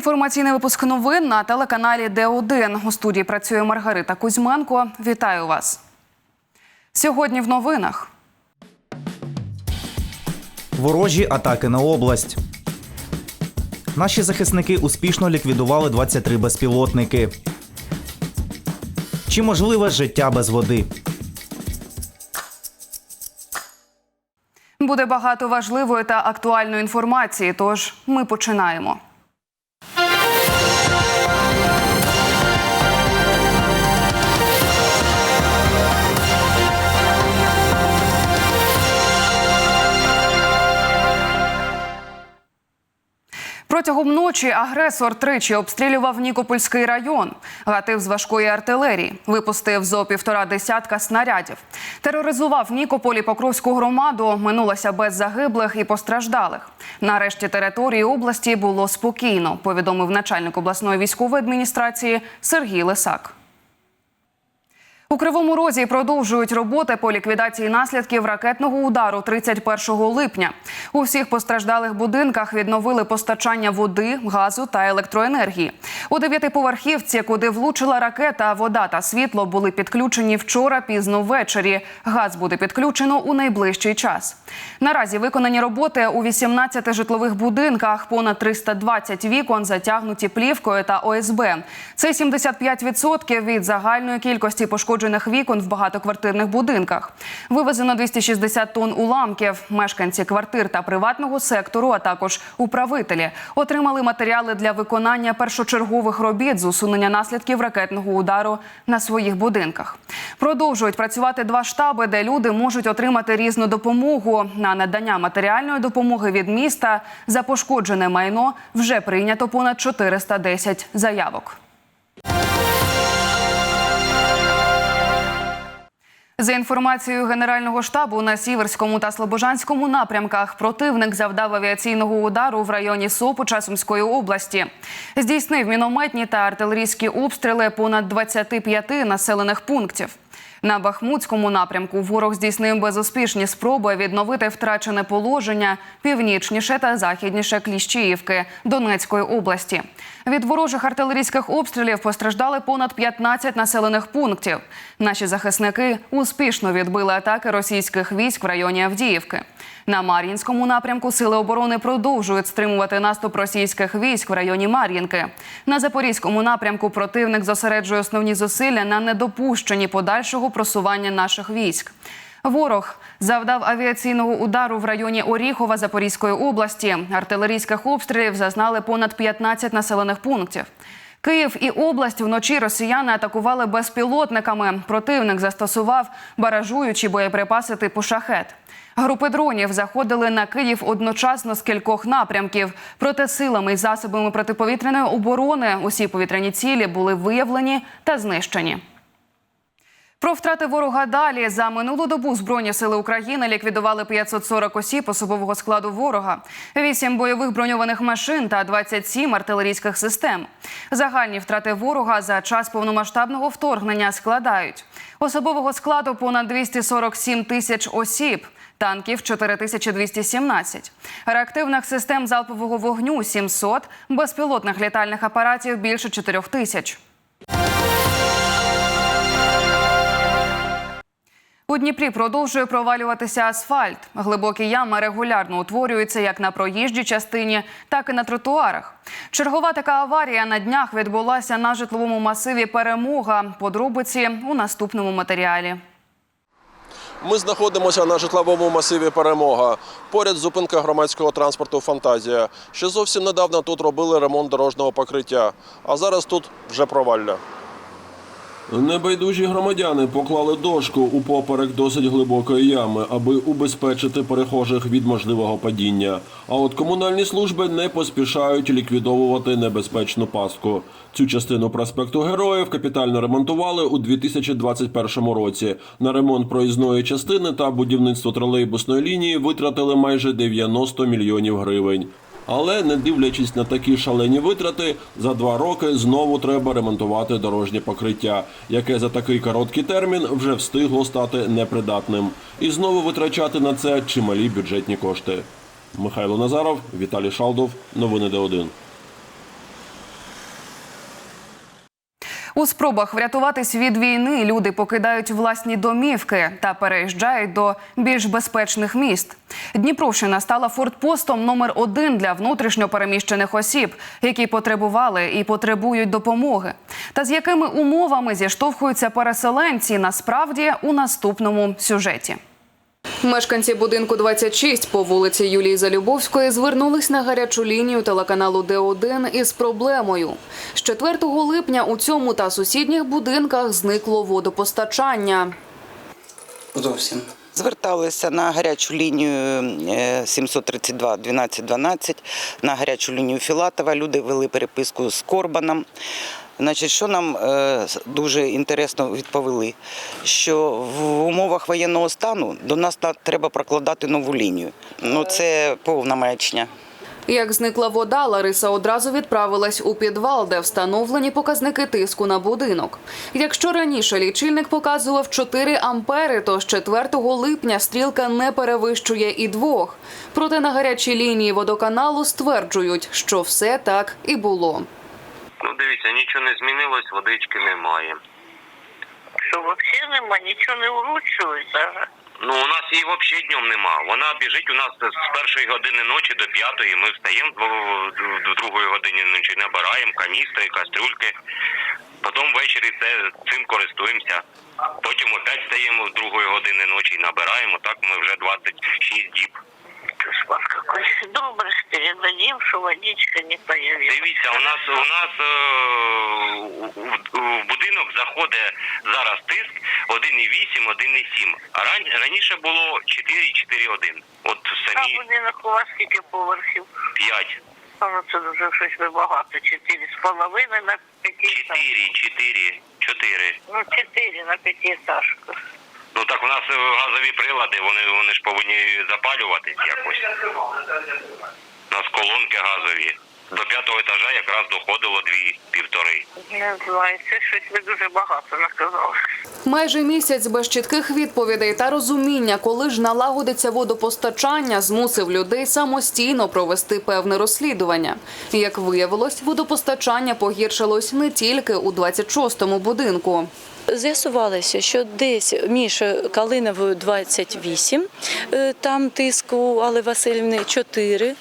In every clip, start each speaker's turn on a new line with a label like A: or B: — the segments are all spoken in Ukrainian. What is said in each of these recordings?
A: інформаційний випуск новин на телеканалі Д1. У студії працює Маргарита Кузьменко. Вітаю вас. Сьогодні в новинах.
B: Ворожі атаки на область. Наші захисники успішно ліквідували 23 безпілотники. Чи можливе життя без води?
A: Буде багато важливої та актуальної інформації. Тож ми починаємо. Протягом ночі агресор тричі обстрілював Нікопольський район, гатив з важкої артилерії, випустив зо півтора десятка снарядів. Тероризував Нікополь і Покровську громаду. Минулося без загиблих і постраждалих. Нарешті території області було спокійно. Повідомив начальник обласної військової адміністрації Сергій Лисак. У Кривому Розі продовжують роботи по ліквідації наслідків ракетного удару 31 липня. У всіх постраждалих будинках відновили постачання води, газу та електроенергії. У дев'ятиповерхівці, куди влучила ракета, вода та світло були підключені вчора пізно ввечері. Газ буде підключено у найближчий час. Наразі виконані роботи у 18 житлових будинках. Понад 320 вікон затягнуті плівкою та ОСБ. Це 75% від загальної кількості пошкоджених вікон в багатоквартирних будинках. Вивезено 260 тонн уламків. Мешканці квартир та приватного сектору, а також управителі, отримали матеріали для виконання першочергових робіт з усунення наслідків ракетного удару на своїх будинках. Продовжують працювати два штаби, де люди можуть отримати різну допомогу. На надання матеріальної допомоги від міста за пошкоджене майно вже прийнято понад 410 заявок. За інформацією Генерального штабу на Сіверському та Слобожанському напрямках противник завдав авіаційного удару в районі Сопоча Сумської області. Здійснив мінометні та артилерійські обстріли понад 25 населених пунктів. На Бахмутському напрямку ворог здійснив безуспішні спроби відновити втрачене положення північніше та західніше Кліщіївки Донецької області. Від ворожих артилерійських обстрілів постраждали понад 15 населених пунктів. Наші захисники успішно відбили атаки російських військ в районі Авдіївки. На Мар'їнському напрямку сили оборони продовжують стримувати наступ російських військ в районі Мар'їнки. На Запорізькому напрямку противник зосереджує основні зусилля на недопущенні подальшого просування наших військ. Ворог завдав авіаційного удару в районі Оріхова Запорізької області. Артилерійських обстрілів зазнали понад 15 населених пунктів. Київ і область вночі росіяни атакували безпілотниками. Противник застосував баражуючі боєприпаси типу шахет. Групи дронів заходили на Київ одночасно з кількох напрямків. Проте силами і засобами протиповітряної оборони усі повітряні цілі були виявлені та знищені. Про втрати ворога далі. За минулу добу збройні сили України ліквідували 540 осіб особового складу ворога, 8 бойових броньованих машин та 27 артилерійських систем. Загальні втрати ворога за час повномасштабного вторгнення складають. Особового складу понад 247 тисяч осіб. Танків 4217, реактивних систем залпового вогню 700, безпілотних літальних апаратів більше 4 У Дніпрі продовжує провалюватися асфальт. Глибокі ями регулярно утворюються як на проїжджій частині, так і на тротуарах. Чергова така аварія на днях відбулася на житловому масиві Перемога. Подробиці у наступному матеріалі.
C: Ми знаходимося на житловому масиві Перемога. Поряд зупинка громадського транспорту Фантазія. Ще зовсім недавно тут робили ремонт дорожнього покриття, а зараз тут вже провалля. Небайдужі громадяни поклали дошку у поперек досить глибокої ями, аби убезпечити перехожих від можливого падіння. А от комунальні служби не поспішають ліквідовувати небезпечну пастку. Цю частину проспекту Героїв капітально ремонтували у 2021 році. На ремонт проїзної частини та будівництво тролейбусної лінії витратили майже 90 мільйонів гривень. Але не дивлячись на такі шалені витрати, за два роки знову треба ремонтувати дорожнє покриття, яке за такий короткий термін вже встигло стати непридатним, і знову витрачати на це чималі бюджетні кошти. Михайло Назаров, Віталій Шалдов, новини Д1.
A: У спробах врятуватись від війни люди покидають власні домівки та переїжджають до більш безпечних міст. Дніпровщина стала фортпостом номер один для внутрішньо переміщених осіб, які потребували і потребують допомоги. Та з якими умовами зіштовхуються переселенці насправді у наступному сюжеті. Мешканці будинку 26 по вулиці Юлії Залюбовської звернулись на гарячу лінію телеканалу Д1 із проблемою. З 4 липня у цьому та сусідніх будинках зникло водопостачання.
D: Зовсім.
E: Зверталися на гарячу лінію е, 732 12 12, на гарячу лінію Філатова. Люди вели переписку з Корбаном. Значить, що нам е, дуже інтересно відповіли, що в умовах воєнного стану до нас треба прокладати нову лінію. Ну це повна маячня.
A: Як зникла вода, Лариса одразу відправилась у підвал, де встановлені показники тиску на будинок. Якщо раніше лічильник показував 4 ампери, то з 4 липня стрілка не перевищує і двох. Проте на гарячій лінії водоканалу стверджують, що все так і було.
F: Ну, дивіться, нічого не змінилось, водички немає.
G: Що взагалі нема, нічого не вручують даже.
F: Ну, у нас її взагалі днем нема. Вона біжить у нас з першої години ночі до п'ятої. Ми встаємо до другої години ночі, набираємо каністри, кастрюльки. Потім ввечері це, цим користуємося. Потім опять встаємо з другої години ночі і набираємо. Так ми вже 26 діб.
G: Ти какой. Добре ж передадим, що водичка не появилась.
F: Дивіться, у нас у нас е, в будинок заходить зараз тиск 1,8, 1,7. А ран, раніше було 4, 4,1. От
G: А
F: самі
G: будинок у вас скільки поверхів?
F: 5.
G: А ну це дуже щось ви багато. Чотири з половиною на п'яти.
F: 4, 4, 4.
G: Ну, чотири на п'ятиэтажку.
F: Ну так у нас е, газові прилади, вони, вони ж повинні запалюватись якось. У нас колонки газові. До п'ятого етажа якраз доходило дві півтори.
G: Не знаю, це щось ви дуже багато наказали.
A: Майже місяць без чітких відповідей та розуміння, коли ж налагодиться водопостачання, змусив людей самостійно провести певне розслідування. Як виявилось, водопостачання погіршилось не тільки у 26-му будинку.
H: З'ясувалося, що десь між Калиновою 28, е, там тиск у Васильівни 4,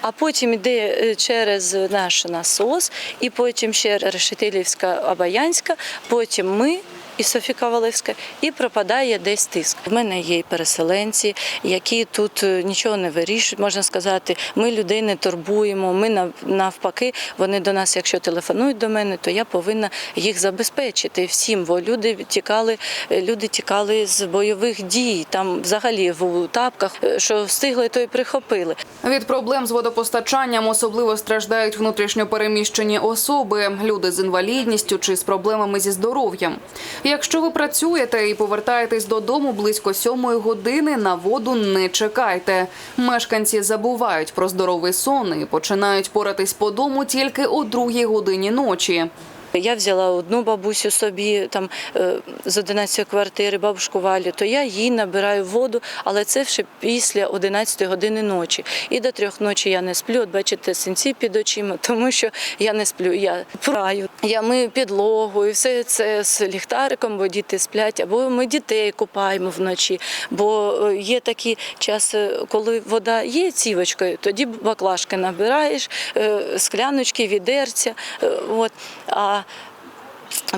H: а потім йде е, через наш насос, і потім ще Решетилівська, Абаянська, потім ми. І Софія Кавалевська, і пропадає десь тиск. В мене є переселенці, які тут е, нічого не вирішують. Можна сказати, ми людей не турбуємо. Ми навпаки, вони до нас, якщо телефонують до мене, то я повинна їх забезпечити всім. Бо люди тікали, е, люди тікали з бойових дій, там взагалі в тапках, е, що встигли, то й прихопили.
A: Від проблем з водопостачанням особливо страждають внутрішньо переміщені особи, люди з інвалідністю чи з проблемами зі здоров'ям. Якщо ви працюєте і повертаєтесь додому близько сьомої години, на воду не чекайте. Мешканці забувають про здоровий сон і починають поратись по дому тільки о другій годині ночі.
H: Я взяла одну бабусю собі там е, з 11 квартири, бабушку Валю, то я їй набираю воду, але це вже після 11 години ночі. І до трьох ночі я не сплю. От бачите, синці під очима, тому що я не сплю. Я праю, я мию підлогу і все це з ліхтариком, бо діти сплять, або ми дітей купаємо вночі. Бо е, є такі часи, коли вода є цівочкою, тоді баклажки набираєш, е, скляночки, відерця. От. А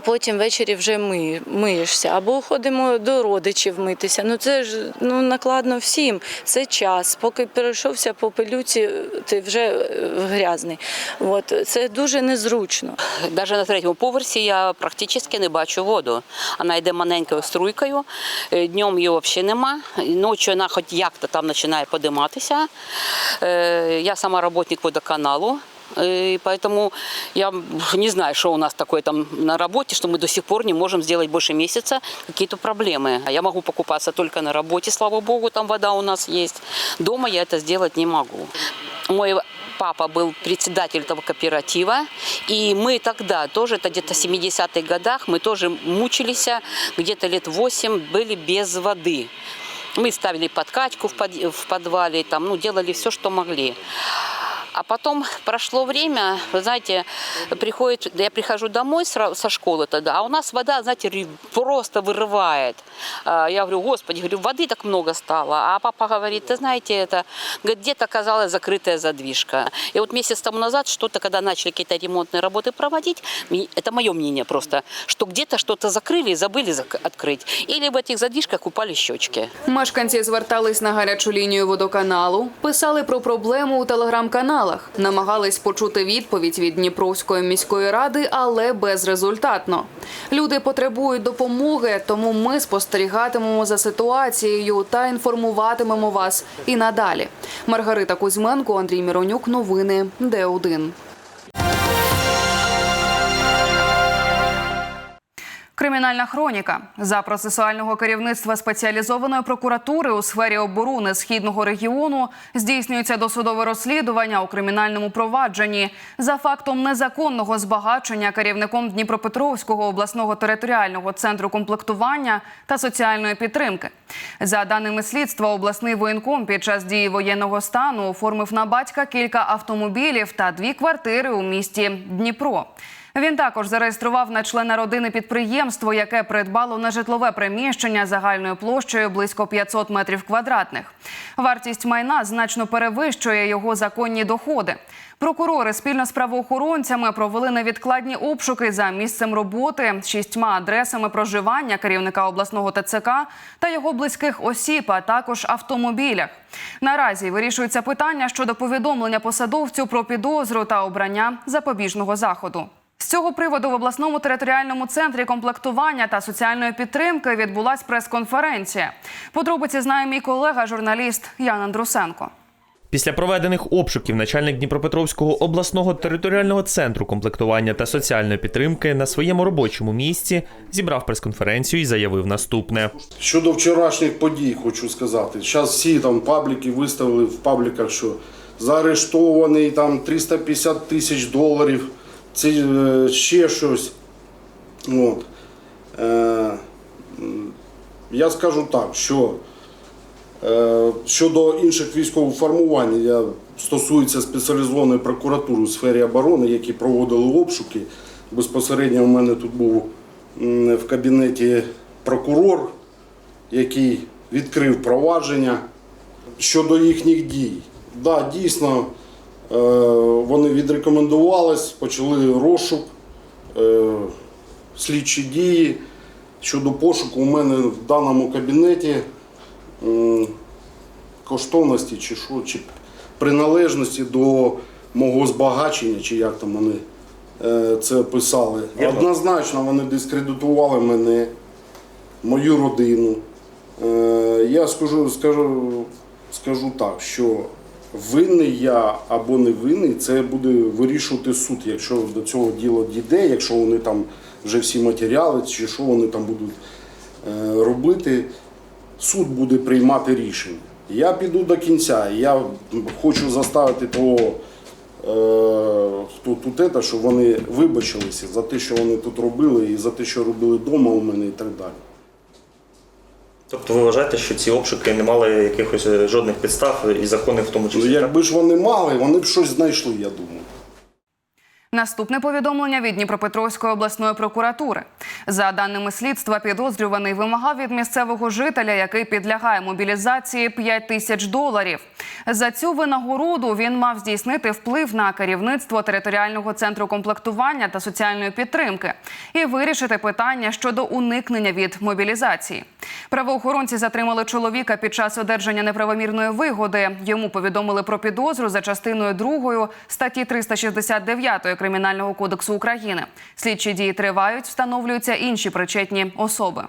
H: потім ввечері вже ми, миєшся. Або ходимо до родичів митися. Ну це ж ну, накладно всім. Це час. Поки перейшовся по пилюці, ти вже е, грязний. От. Це дуже незручно.
I: Навіть на третьому поверсі я практично не бачу воду. Вона йде маленькою струйкою, е, днем її взагалі нема. Ночі вона хоч як-то там починає подиматися. Е, Я сама працівник водоканалу. Э, И поэтому я не знаю, что у нас такое там на работе, что мы до сих пор не можем сделать больше месяца какие-то проблемы. А Я могу покупаться только на работе, слава богу, там вода у нас есть. Дома я это сделать не могу. Мой папа был председатель этого кооператива, и мы тогда тоже, это где-то в 70-х годах, мы тоже мучились, где-то лет 8 были без воды. Мы ставили подкачку в, под- в подвале, там, ну, делали все, что могли. А потом прошло время, вы знаете, приходит, я прихожу домой сра- со школы тогда, а у нас вода, знаете, ри- просто вырывает. А, Я говорю, господи, говорю, воды так много стало. А папа говорит, ты знаете, это говорит, где-то оказалась закрытая задвижка. И вот месяц тому назад что-то, когда начали какие-то ремонтные работы проводить, ми- это мое мнение просто, что где-то что-то закрыли и забыли зак- открыть. Или в этих задвижках упали щечки.
A: Мешканці звертались на гарячу лінію водоканалу, писали про проблему у телеграм-каналах, намагались почути відповідь від Дніпровської міської ради, але безрезультатно. Люди потребують допомоги, тому ми спостерігатимемо за ситуацією та інформуватимемо вас і надалі. Маргарита Кузьменко, Андрій Міронюк. Новини Д1. Кримінальна хроніка за процесуального керівництва спеціалізованої прокуратури у сфері оборони східного регіону здійснюється досудове розслідування у кримінальному провадженні за фактом незаконного збагачення керівником Дніпропетровського обласного територіального центру комплектування та соціальної підтримки. За даними слідства, обласний воєнком під час дії воєнного стану оформив на батька кілька автомобілів та дві квартири у місті Дніпро. Він також зареєстрував на члена родини підприємство, яке придбало нежитлове приміщення загальною площею близько 500 метрів квадратних. Вартість майна значно перевищує його законні доходи. Прокурори спільно з правоохоронцями провели невідкладні обшуки за місцем роботи, шістьма адресами проживання керівника обласного ТЦК та його близьких осіб, а також автомобілях. Наразі вирішується питання щодо повідомлення посадовцю про підозру та обрання запобіжного заходу. З цього приводу в обласному територіальному центрі комплектування та соціальної підтримки відбулась прес-конференція. Подробиці знає мій колега, журналіст Ян Андрусенко.
J: Після проведених обшуків начальник Дніпропетровського обласного територіального центру комплектування та соціальної підтримки на своєму робочому місці зібрав прес-конференцію і заявив наступне.
K: Щодо вчорашніх подій, хочу сказати. Зараз всі там пабліки виставили в пабліках, що заарештований там 350 тисяч доларів, це е, ще щось. От. Е, я скажу так, що е, щодо інших військових формувань, я стосується спеціалізованої прокуратури у сфері оборони, які проводили обшуки. Безпосередньо в мене тут був в кабінеті прокурор, який відкрив провадження щодо їхніх дій. Да, дійсно, вони відрекомендувались, почали розшук, е, слідчі дії. Щодо пошуку, у мене в даному кабінеті коштовності чи що, чи приналежності до мого збагачення, чи як там вони е, це писали. Однозначно вони дискредитували мене, мою родину. Е, Я скажу, скажу, скажу так, що винний я або не винний, це буде вирішувати суд, якщо до цього діла дійде, якщо вони там вже всі матеріали, чи що вони там будуть е, робити, суд буде приймати рішення. Я піду до кінця. Я хочу заставити того, е, хто тут це, щоб вони вибачилися за те, що вони тут робили, і за те, що робили вдома у мене і так далі.
J: Тобто ви вважаєте, що ці обшуки не мали якихось е, жодних підстав і законних в тому
K: Ну, якби ж вони мали, вони б щось знайшли, я думаю.
A: Наступне повідомлення від Дніпропетровської обласної прокуратури. За даними слідства, підозрюваний вимагав від місцевого жителя, який підлягає мобілізації, 5 тисяч доларів. За цю винагороду він мав здійснити вплив на керівництво територіального центру комплектування та соціальної підтримки і вирішити питання щодо уникнення від мобілізації. Правоохоронці затримали чоловіка під час одержання неправомірної вигоди. Йому повідомили про підозру за частиною 2 статті 369 Кримінального кодексу України. Слідчі дії тривають, встановлюються інші причетні особи.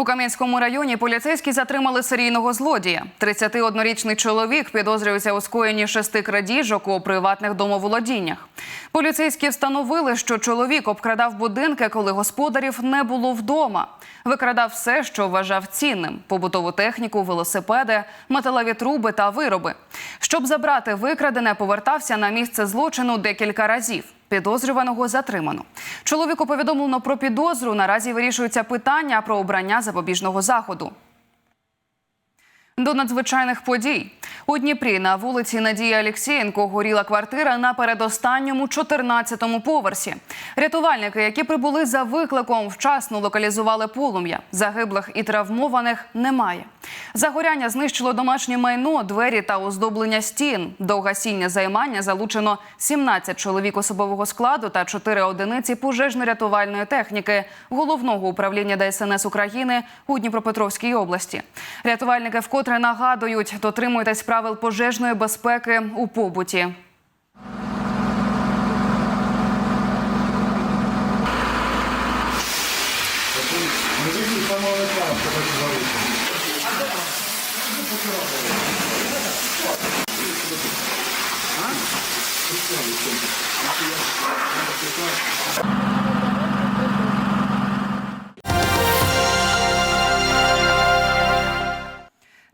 A: У Кам'янському районі поліцейські затримали серійного злодія. 31-річний чоловік підозрюється у скоєнні шести крадіжок у приватних домоволодіннях. Поліцейські встановили, що чоловік обкрадав будинки, коли господарів не було вдома. Викрадав все, що вважав цінним: побутову техніку, велосипеди, металеві труби та вироби. Щоб забрати викрадене, повертався на місце злочину декілька разів. Підозрюваного затримано. Чоловіку повідомлено про підозру. Наразі вирішується питання про обрання запобіжного заходу. До надзвичайних подій у Дніпрі на вулиці Надії Алєксєєнко горіла квартира на передостанньому 14-му поверсі. Рятувальники, які прибули за викликом, вчасно локалізували полум'я. Загиблих і травмованих немає. Загоряння знищило домашнє майно, двері та оздоблення стін. До гасіння займання залучено 17 чоловік особового складу та 4 одиниці пожежно-рятувальної техніки головного управління ДСНС України у Дніпропетровській області. Рятувальники вкотре нагадують, дотримуйтесь правил пожежної безпеки у побуті.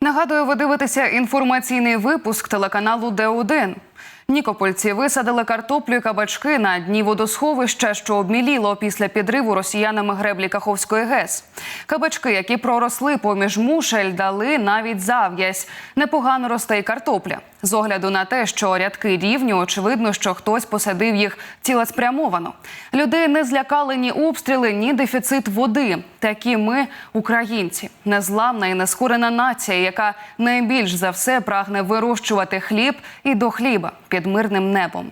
A: Нагадую, ви дивитеся інформаційний випуск телеканалу Д1. Нікопольці висадили картоплю і кабачки на дні водосховища, що обміліло після підриву росіянами греблі Каховської ГЕС. Кабачки, які проросли поміж мушель, дали навіть зав'язь. Непогано росте й картопля. З огляду на те, що рядки рівні, очевидно, що хтось посадив їх цілеспрямовано. Людей не злякали ні обстріли, ні дефіцит води. Такі ми, українці, незламна і нескорена нація, яка найбільш за все прагне вирощувати хліб і до хліба під мирним небом.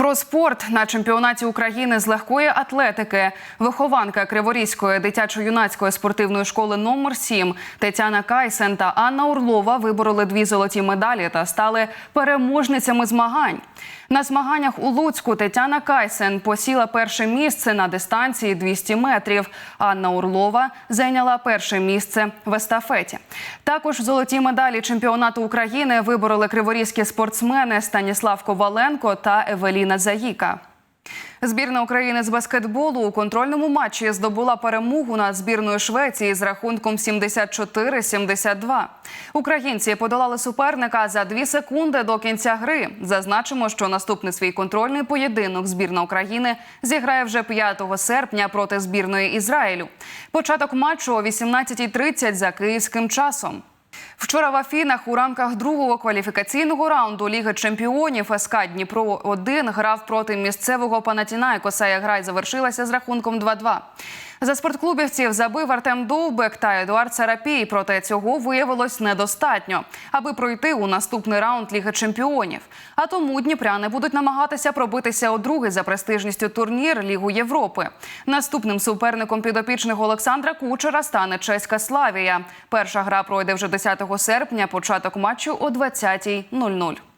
A: Про спорт на чемпіонаті України з легкої атлетики вихованка Криворізької дитячо-юнацької спортивної школи номер 7 Тетяна Кайсен та Анна Орлова вибороли дві золоті медалі та стали переможницями змагань. На змаганнях у Луцьку Тетяна Кайсен посіла перше місце на дистанції 200 метрів. Анна Урлова зайняла перше місце в естафеті. Також золоті медалі чемпіонату України вибороли криворізькі спортсмени Станіслав Коваленко та Евеліна Заїка. Збірна України з баскетболу у контрольному матчі здобула перемогу над збірною Швеції з рахунком 74-72. Українці подолали суперника за дві секунди до кінця гри. Зазначимо, що наступний свій контрольний поєдинок збірна України зіграє вже 5 серпня проти збірної Ізраїлю. Початок матчу о 18.30 за київським часом. Вчора в Афінах у рамках другого кваліфікаційного раунду Ліги чемпіонів СК Дніпро 1 грав проти місцевого Панатінайкоса. Гра й завершилася з рахунком 2-2. За спортклубівців забив Артем Довбек та Едуард Сарапій. Проте цього виявилось недостатньо, аби пройти у наступний раунд Ліги чемпіонів. А тому дніпряни будуть намагатися пробитися у другий за престижністю турнір Лігу Європи. Наступним суперником підопічних Олександра Кучера стане чеська Славія. Перша гра пройде вже 10 серпня. Початок матчу о 20.00.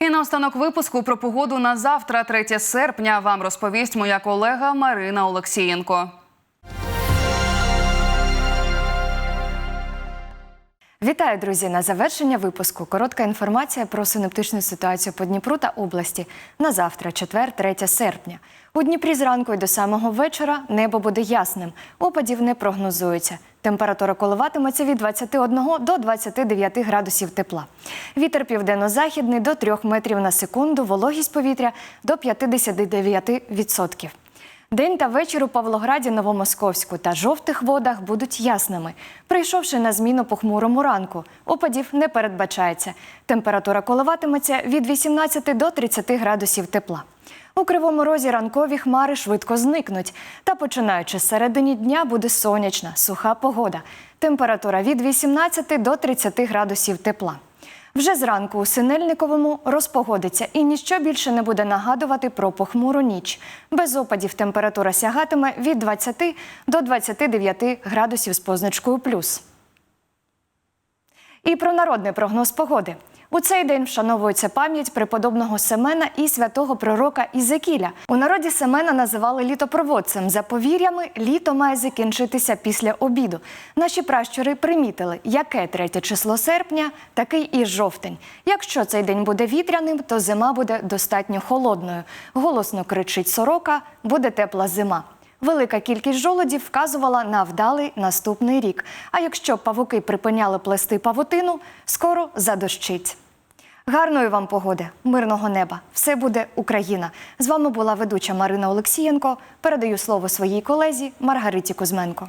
A: І на останок випуску про погоду на завтра, 3 серпня, вам розповість моя колега Марина Олексієнко.
L: Вітаю, друзі! На завершення випуску коротка інформація про синоптичну ситуацію по Дніпру та області на завтра, четвер, 3 серпня. У Дніпрі зранку і до самого вечора небо буде ясним. Опадів не прогнозується. Температура коливатиметься від 21 до 29 градусів тепла. Вітер південно-західний до 3 метрів на секунду, вологість повітря до 59%. День та вечір у Павлограді, Новомосковську та жовтих водах будуть ясними. Прийшовши на зміну похмурому ранку, опадів не передбачається. Температура коливатиметься від 18 до 30 градусів тепла. У кривому розі ранкові хмари швидко зникнуть. Та починаючи з середині дня буде сонячна, суха погода. Температура від 18 до 30 градусів тепла. Вже зранку у Синельниковому розпогодиться і ніщо більше не буде нагадувати про похмуру ніч. Без опадів температура сягатиме від 20 до 29 градусів з позначкою плюс. І про народний прогноз погоди. У цей день вшановується пам'ять преподобного Семена і святого пророка Ізекіля. У народі Семена називали літопроводцем. За повір'ями, літо має закінчитися після обіду. Наші пращури примітили, яке третє число серпня, такий і жовтень. Якщо цей день буде вітряним, то зима буде достатньо холодною. Голосно кричить сорока, буде тепла зима. Велика кількість жолодів вказувала на вдалий наступний рік. А якщо павуки припиняли плести павутину, скоро задощить. Гарної вам погоди, мирного неба! Все буде Україна. З вами була ведуча Марина Олексієнко. Передаю слово своїй колезі Маргариті Кузьменко.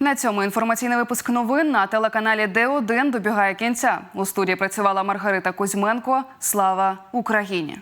A: На цьому інформаційний випуск новин на телеканалі Д1 добігає кінця. У студії працювала Маргарита Кузьменко. Слава Україні!